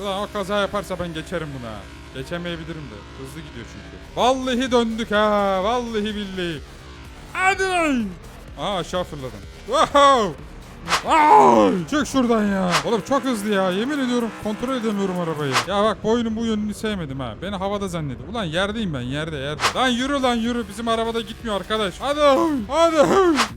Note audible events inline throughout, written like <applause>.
Ulan o kaza yaparsa ben geçerim buna. Geçemeyebilirim de. Hızlı gidiyor çünkü. Vallahi döndük ha. Vallahi billahi. Hadi lan. Aa aşağı fırladım. Wow. Ay, çık şuradan ya. Oğlum çok hızlı ya. Yemin ediyorum kontrol edemiyorum arabayı. Ya bak bu oyunun bu yönünü sevmedim ha. Beni havada zannediyor. Ulan yerdeyim ben yerde yerde. Lan yürü lan yürü. Bizim arabada gitmiyor arkadaş. Hadi. Hadi.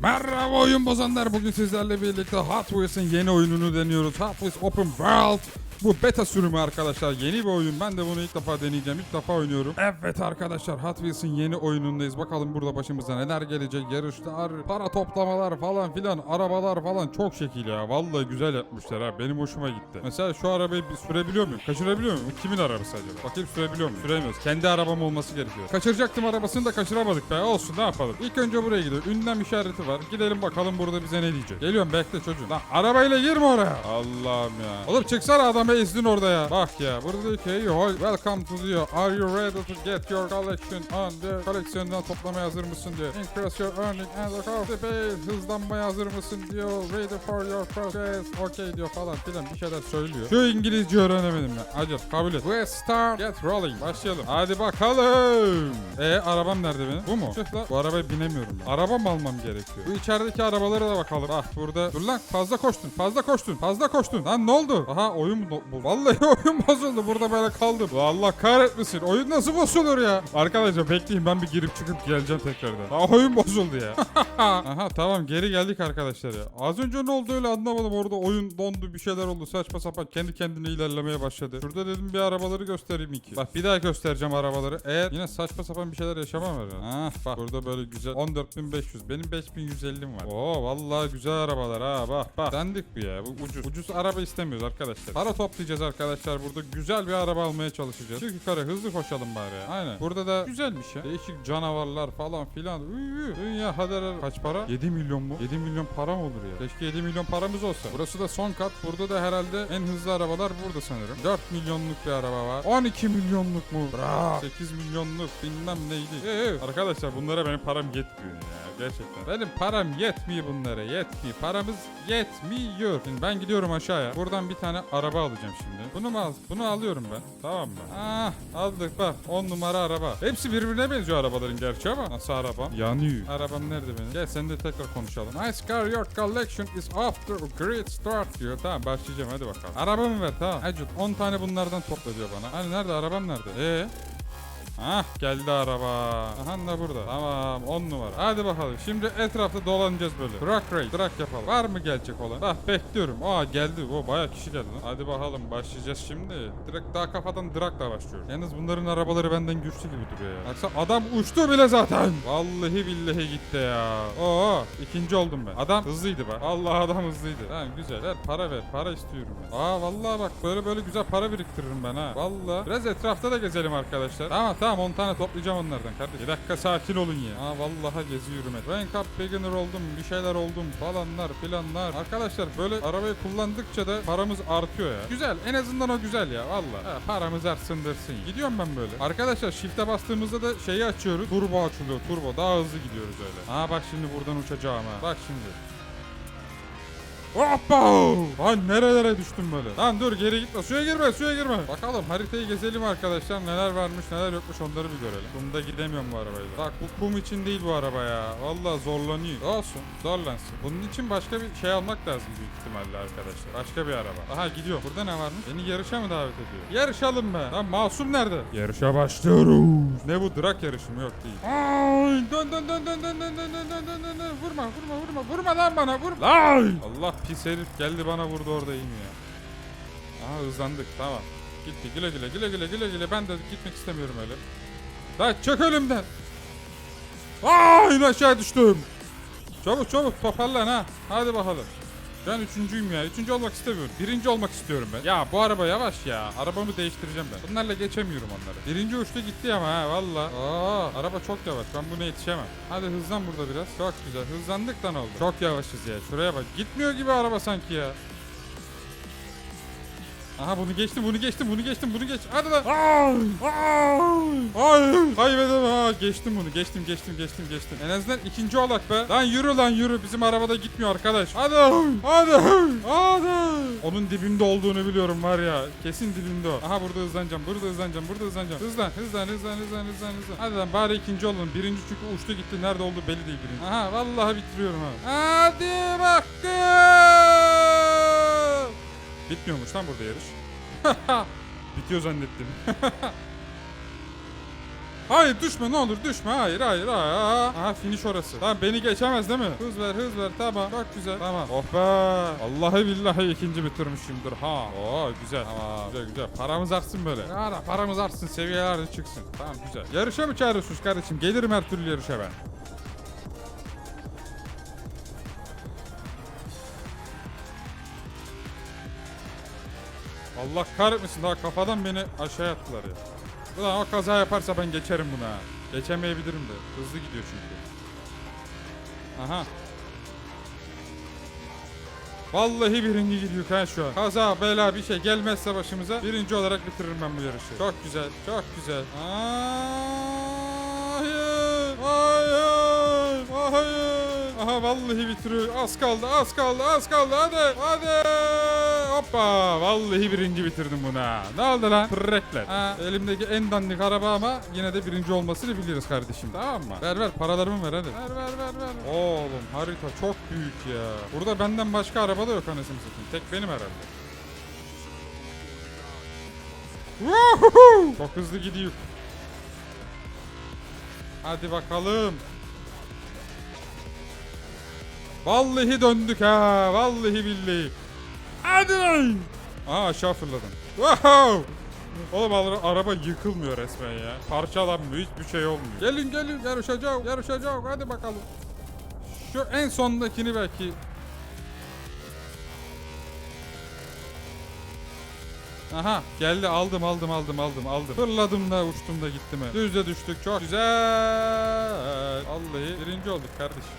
Merhaba oyun bozanlar. Bugün sizlerle birlikte Hot Wheels'in yeni oyununu deniyoruz. Hot Wheels Open World. Bu beta sürümü arkadaşlar. Yeni bir oyun. Ben de bunu ilk defa deneyeceğim. İlk defa oynuyorum. Evet arkadaşlar Hot Wheels'in yeni oyunundayız. Bakalım burada başımıza neler gelecek. Yarışlar, para toplamalar falan filan. Arabalar falan çok şekil ya. Vallahi güzel yapmışlar ha. Benim hoşuma gitti. Mesela şu arabayı bir sürebiliyor muyum? Kaçırabiliyor muyum? Kimin arabası acaba? Bakayım sürebiliyor muyum? Süremiyoruz. Kendi arabam olması gerekiyor. Kaçıracaktım arabasını da kaçıramadık be. Olsun ne yapalım. İlk önce buraya gidiyor. Ünlem işareti var. Gidelim bakalım burada bize ne diyecek. Geliyorum bekle çocuğum. Lan arabayla girme oraya. Allah'ım ya. Oğlum çıksana adamı ezdin orada ya. Bak ya. Burada diyor ki "Yo, welcome to diyor. Are you ready to get your collection on diyor. Koleksiyondan toplamaya hazır mısın diyor. Increase your earning and the base. Hızlanmaya hazır mısın diyor. Ready for your progress. Okay diyor falan filan bir şeyler söylüyor. Şu İngilizce öğrenemedim ben. Acil kabul et. Let's start. Get rolling. Başlayalım. Hadi bakalım. E arabam nerede benim? Bu mu? Çık. Bu arabaya binemiyorum ben. Araba mı almam gerekiyor? Bu içerideki arabalara da bakalım. Bak burada. Dur lan fazla koştun. Fazla koştun. Fazla koştun. Lan ne oldu? Aha oyun bu. Vallahi <laughs> oyun bozuldu. Burada böyle kaldım. Allah kahretmesin. Oyun nasıl bozulur ya? Arkadaşlar bekleyin ben bir girip çıkıp geleceğim tekrardan. Aa, oyun bozuldu ya. <laughs> Aha tamam geri geldik arkadaşlar ya. Az önce ne oldu öyle anlamadım. Orada oyun dondu bir şeyler oldu. Saçma sapan kendi kendine ilerlemeye başladı. Şurada dedim bir arabaları göstereyim iki. Bak bir daha göstereceğim arabaları. Eğer yine saçma sapan bir şeyler yaşamam herhalde. Ah bak burada böyle güzel 14.500. Benim 5150'm var. Oo vallahi güzel arabalar ha bak bak. Sendik bu ya. Bu ucuz. Ucuz araba istemiyoruz arkadaşlar. Para toplayacağız arkadaşlar. Burada güzel bir araba almaya çalışacağız. Çık yukarı hızlı koşalım bari ya. Aynen. Burada da güzelmiş ya. Değişik canavarlar falan filan. Üü, Dünya hader kaç para? 7 milyon mu? 7 milyon para mı olur ya? Keşke 7 milyon paramız olsa. Burası da son kat. Burada da herhalde en hızlı arabalar burada sanırım. 4 milyonluk bir araba var. 12 milyonluk mu? Bravo. 8 milyonluk bilmem neydi. Ee, arkadaşlar bunlara benim param yetmiyor ya. Gerçekten. Benim param yetmiyor bunlara. Yetmiyor. Paramız yetmiyor. Şimdi ben gidiyorum aşağıya. Buradan bir tane araba alacağım şimdi. Bunu mu al? Bunu alıyorum ben. Tamam mı? Ah aldık bak. 10 numara araba. Hepsi birbirine benziyor arabaların gerçi ama. Nasıl araba? Yanıyor. Arabam nerede benim? Gel seninle tekrar konuşalım. Nice car your collection is off to a great start diyor. Tamam başlayacağım hadi bakalım. Arabamı ver tamam. Acut 10 tane bunlardan topla diyor bana. Hani nerede arabam nerede? Ee? Hah geldi araba. Aha da burada. Tamam 10 numara. Hadi bakalım. Şimdi etrafta dolanacağız böyle. Drag race. Drag yapalım. Var mı gelecek olan? Bak bekliyorum. Aa geldi. O bayağı kişi geldi lan. Hadi bakalım başlayacağız şimdi. Direkt daha kafadan dragla başlıyoruz. Yalnız bunların arabaları benden güçlü gibi duruyor ya. Baksana adam uçtu bile zaten. Vallahi billahi gitti ya. Oo ikinci oldum ben. Adam hızlıydı bak. Allah adam hızlıydı. Tamam güzel. Ver para ver. Para istiyorum ben. Aa vallahi bak böyle böyle güzel para biriktiririm ben ha. Vallahi. Biraz etrafta da gezelim arkadaşlar. Tamam tamam 10 tane toplayacağım onlardan kardeşim. Bir dakika sakin olun ya. Aa vallahi geziyorum et. Rank up beginner oldum. Bir şeyler oldum falanlar filanlar. Arkadaşlar böyle arabayı kullandıkça da paramız artıyor ya. Güzel. En azından o güzel ya. Vallahi. Ha, paramız artsın dersin. Gidiyorum ben böyle. Arkadaşlar shift'e bastığımızda da şeyi açıyoruz. Turbo açılıyor. Turbo. Daha hızlı gidiyoruz öyle. Aa bak şimdi buradan uçacağım ha. Bak şimdi. Hoppa! Lan nerelere düştüm böyle? Lan dur geri gitme. Suya girme, suya girme. Bakalım haritayı gezelim arkadaşlar. Neler varmış, neler yokmuş onları bir görelim. Kumda gidemiyorum bu arabayla. Bak bu kum için değil bu araba ya. Vallahi zorlanıyor. Olsun, zorlansın. Bunun için başka bir şey almak lazım büyük ihtimalle arkadaşlar. Başka bir araba. Aha gidiyor. Burada ne varmış? Beni yarışa mı davet ediyor? Yarışalım be. Lan Masum nerede? Yarışa başlıyoruz. Ne bu drag yarışı mı? Yok değil. Ay, dön dön dön dön dön dön dön dön dön dön. Vurma vurma vurma vurma lan bana vur. Lan! Allah pis herif geldi bana vurdu orada iyi mi ya? Aha hızlandık tamam. Gitti güle güle güle güle güle güle ben de gitmek istemiyorum öyle. Lan çök önümden. Ay aşağı düştüm. Çabuk çabuk toparlan ha. Hadi bakalım. Ben üçüncüyüm ya. Üçüncü olmak istemiyorum. Birinci olmak istiyorum ben. Ya bu araba yavaş ya. Arabamı değiştireceğim ben. Bunlarla geçemiyorum onları. Birinci uçtu gitti ama ha valla. Aa, araba çok yavaş. Ben buna yetişemem. Hadi hızlan burada biraz. Çok güzel. Hızlandık da ne oldu? Çok yavaşız ya. Şuraya bak. Gitmiyor gibi araba sanki ya. Aha bunu geçtim bunu geçtim bunu geçtim bunu geç. Hadi lan. Ay, ay, ay. Kaybedemem. Ha, geçtim bunu geçtim geçtim geçtim geçtim. En azından ikinci olak be. Lan yürü lan yürü. Bizim arabada gitmiyor arkadaş. Hadi. Hadi. Hadi. Onun dibimde olduğunu biliyorum var ya. Kesin dibimde o. Aha burada hızlanacağım. Burada hızlanacağım. Burada hızlanacağım. Hızlan hızlan hızlan hızlan hızlan hızlan. Hadi lan bari ikinci olalım. Birinci çünkü uçtu gitti. Nerede oldu belli değil birinci. Aha vallahi bitiriyorum ha. Hadi bakalım. Bitmiyormuş lan burada yarış. <laughs> Bitiyor zannettim. <laughs> hayır düşme ne olur düşme. Hayır hayır hayır. Aha finish orası. Tamam beni geçemez değil mi? Hız ver hız ver tamam. Çok güzel. Tamam. Oh be. Vallahi billahi ikinci bitirmişimdir ha. Oo güzel. Tamam güzel güzel. Paramız artsın böyle. Ya paramız artsın seviyeler de çıksın. Tamam güzel. Yarışa mı çağırıyorsunuz kardeşim? Gelirim her türlü yarışa ben. Allah kahretmesin daha kafadan beni aşağı attılar ya. Ulan o kaza yaparsa ben geçerim buna. Geçemeyebilirim de. Hızlı gidiyor çünkü. Aha. Vallahi birinci gidiyor ha şu an. Kaza bela bir şey gelmezse başımıza birinci olarak bitiririm ben bu yarışı. Çok güzel, çok güzel. Hayır, hayır, hayır. Aha vallahi bitiriyor. Az kaldı, az kaldı, az kaldı. Hadi, hadi. Hoppa. Vallahi birinci bitirdim buna. Ne oldu lan? Pırrekler. Ha, elimdeki en dandik araba ama yine de birinci olmasını biliriz kardeşim. Tamam mı? Ver ver paralarımı ver hadi. Ver ver ver ver. Oğlum harita çok büyük ya. Burada benden başka araba da yok anasını satayım. Tek benim herhalde. Çok hızlı gidiyor. Hadi bakalım. Vallahi döndük ha. Vallahi billahi. Hadi lan. Aa aşağı fırladım. Wow. Oğlum ara- araba yıkılmıyor resmen ya. Parçalanmıyor. Hiçbir şey olmuyor. Gelin gelin yarışacağız. Yarışacağız. Hadi bakalım. Şu en sondakini belki Aha geldi aldım aldım aldım aldım aldım. Fırladım da uçtum da gitti mi? Düzde düştük çok güzel. Vallahi birinci olduk kardeşim.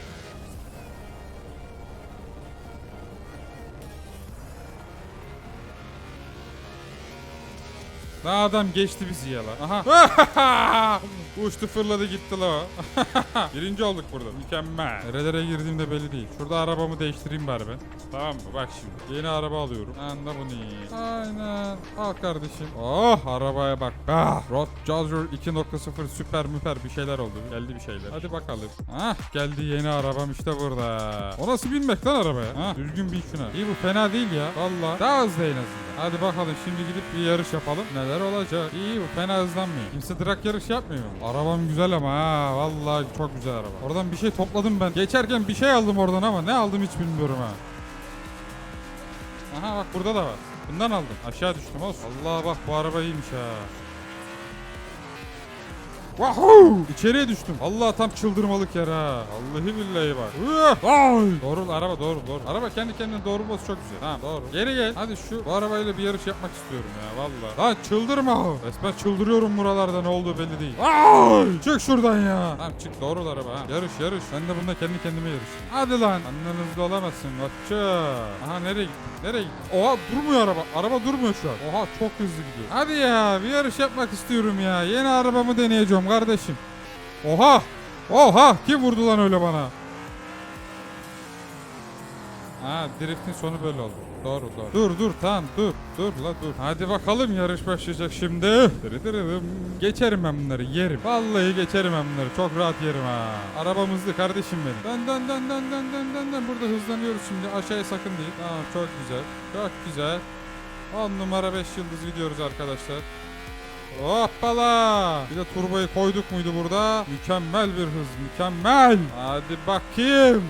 Lan adam geçti bizi ya lan. Aha. <laughs> Uçtu fırladı gitti la. <laughs> Birinci olduk burada. Mükemmel. Nerelere girdiğimde belli değil. Şurada arabamı değiştireyim bari ben. Tamam mı? Bak şimdi. Yeni araba alıyorum. Anda bunu iyi. Aynen. Al kardeşim. Oh arabaya bak. Ah. Rod Charger 2.0 süper müper bir şeyler oldu. Geldi bir şeyler. Hadi bakalım. Ah geldi yeni arabam işte burada. O nasıl binmek lan arabaya? Ha düzgün bin şuna. İyi bu fena değil ya. Valla. Daha hızlı en azından. Hadi bakalım şimdi gidip bir yarış yapalım. Neler olacak? İyi bu fena hızlanmıyor. Kimse drag yarış yapmıyor. Arabam güzel ama ha. Vallahi çok güzel araba. Oradan bir şey topladım ben. Geçerken bir şey aldım oradan ama ne aldım hiç bilmiyorum ha. Aha bak burada da var. Bundan aldım. Aşağı düştüm olsun. Allah bak bu araba iyiymiş ha. Wahoo! İçeriye düştüm. Allah tam çıldırmalık yer ha. Vallahi billahi bak. Üah! Ay! Doğru araba doğru doğru. Araba kendi kendine doğrulması çok güzel. Tamam doğru. Geri gel. Hadi şu bu arabayla bir yarış yapmak istiyorum ya vallahi. Lan çıldırma. Resmen çıldırıyorum buralarda ne olduğu belli değil. Ay! Çık şuradan ya. Tamam çık doğru araba ha. Yarış yarış. Ben de bunda kendi kendime yarışayım. Hadi lan. Annen hızlı olamazsın. Batça. Aha nereye gittin? Nereye gittin? Oha durmuyor araba. Araba durmuyor şu an. Oha çok hızlı gidiyor. Hadi ya bir yarış yapmak istiyorum ya. Yeni arabamı deneyeceğim kardeşim. Oha! Oha! Kim vurdu lan öyle bana? Ha driftin sonu böyle oldu. Doğru doğru. Dur dur tamam dur. Dur la dur. Hadi bakalım yarış başlayacak şimdi. Dırıdırıdım. Geçerim ben bunları yerim. Vallahi geçerim ben bunları. Çok rahat yerim ha. Arabam hızlı kardeşim benim. Dön dön dön dön dön dön dön dön. Burada hızlanıyoruz şimdi. Aşağıya sakın değil. Tamam çok güzel. Çok güzel. 10 numara 5 yıldız gidiyoruz arkadaşlar. Hoppala. Bir de turboyu koyduk muydu burada? Mükemmel bir hız. Mükemmel. Hadi bakayım.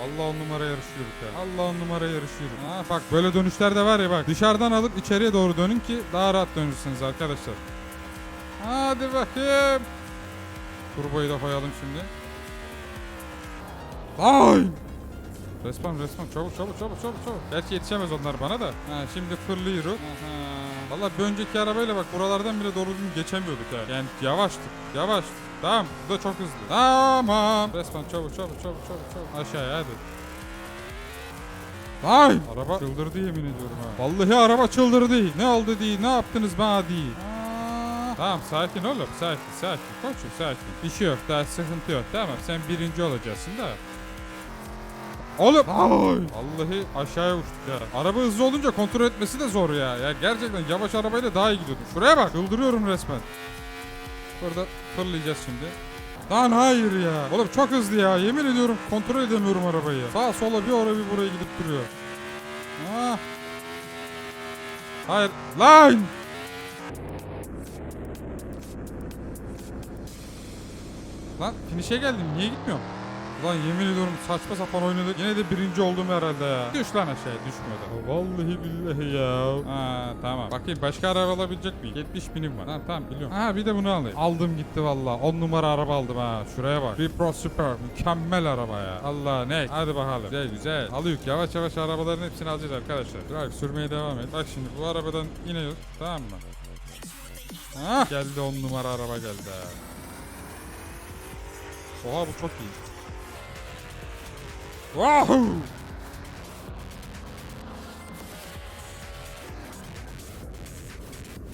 Allah on numara yarışıyoruz ya. Allah on numara yarışıyoruz. Ha bak böyle dönüşlerde var ya bak. Dışarıdan alıp içeriye doğru dönün ki daha rahat dönürsünüz arkadaşlar. Hadi bakayım. Turboyu da koyalım şimdi. Ay! Resmen resmen çabuk çabuk çabuk çabuk çabuk. Gerçi yetişemez onlar bana da. Ha şimdi fırlıyoruz. Aha. Valla bir önceki arabayla bak buralardan bile doğru düzgün geçemiyorduk ha. Yani yavaştık yavaştık. Tamam bu da çok hızlı. Tamam. Resmen çabuk çabuk çabuk çabuk çabuk. Aşağıya hadi. Ay! Araba çıldırdı yemin ediyorum ha. Vallahi araba çıldırdı. Ne oldu diye, ne yaptınız bana diye. Tamam sakin oğlum sakin sakin koçum sakin. Bir şey yok daha sıkıntı yok tamam sen birinci olacaksın da. Oğlum ay. Vallahi aşağıya uçtuk ya. Araba hızlı olunca kontrol etmesi de zor ya. Ya gerçekten yavaş arabayla daha iyi gidiyordum. Şuraya bak çıldırıyorum resmen. Burada fırlayacağız şimdi. Lan hayır ya. Oğlum çok hızlı ya. Yemin ediyorum kontrol edemiyorum arabayı. Sağa sola bir oraya bir buraya gidip duruyor. Ah. Hayır. Lan! Lan finish'e geldim. Niye gitmiyorum? Lan yemin ediyorum saçma sapan oynadık. Yine de birinci oldum herhalde ya. Düş lan aşağıya düşmedi. Vallahi billahi ya. Ha tamam. Bakayım başka araba alabilecek miyim? 70 binim var. Ha tamam biliyorum. Ha bir de bunu alayım. Aldım gitti valla. 10 numara araba aldım ha. Şuraya bak. Bir Pro Super. Mükemmel araba ya. Allah ne? Hadi bakalım. Güzel güzel. Alıyoruz. Yavaş yavaş arabaların hepsini alacağız arkadaşlar. Drive sürmeye devam et. Bak şimdi bu arabadan iniyoruz. Tamam mı? Ha geldi 10 numara araba geldi ha. Oha bu çok iyi. Wow!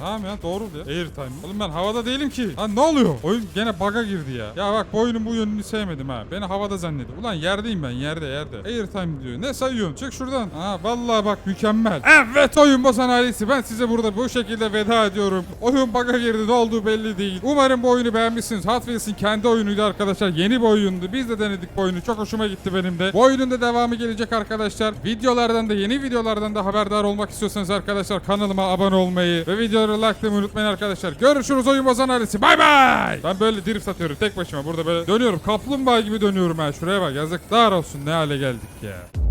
Tamam ya doğru diyor. Airtime. Oğlum ben havada değilim ki. Lan ne oluyor? Oyun gene bug'a girdi ya. Ya bak bu oyunun bu yönünü sevmedim ha. Beni havada zannediyor. Ulan yerdeyim ben yerde yerde. Airtime diyor. Ne sayıyorsun? Çık şuradan. Ha vallahi bak mükemmel. Evet oyun bozan ailesi. Ben size burada bu şekilde veda ediyorum. Oyun bug'a girdi. Ne olduğu belli değil. Umarım bu oyunu beğenmişsiniz. Hot Wheels'in kendi oyunuydu arkadaşlar. Yeni bir oyundu. Biz de denedik bu oyunu. Çok hoşuma gitti benim de. Bu oyunun da devamı gelecek arkadaşlar. Videolardan da yeni videolardan da haberdar olmak istiyorsanız arkadaşlar kanalıma abone olmayı ve videoları likelamayı unutmayın arkadaşlar. Görüşürüz oyun bozan ailesi. Bay bay. Ben böyle drift atıyorum tek başıma. Burada böyle dönüyorum. Kaplumbağa gibi dönüyorum ha. Şuraya bak yazıklar olsun ne hale geldik ya.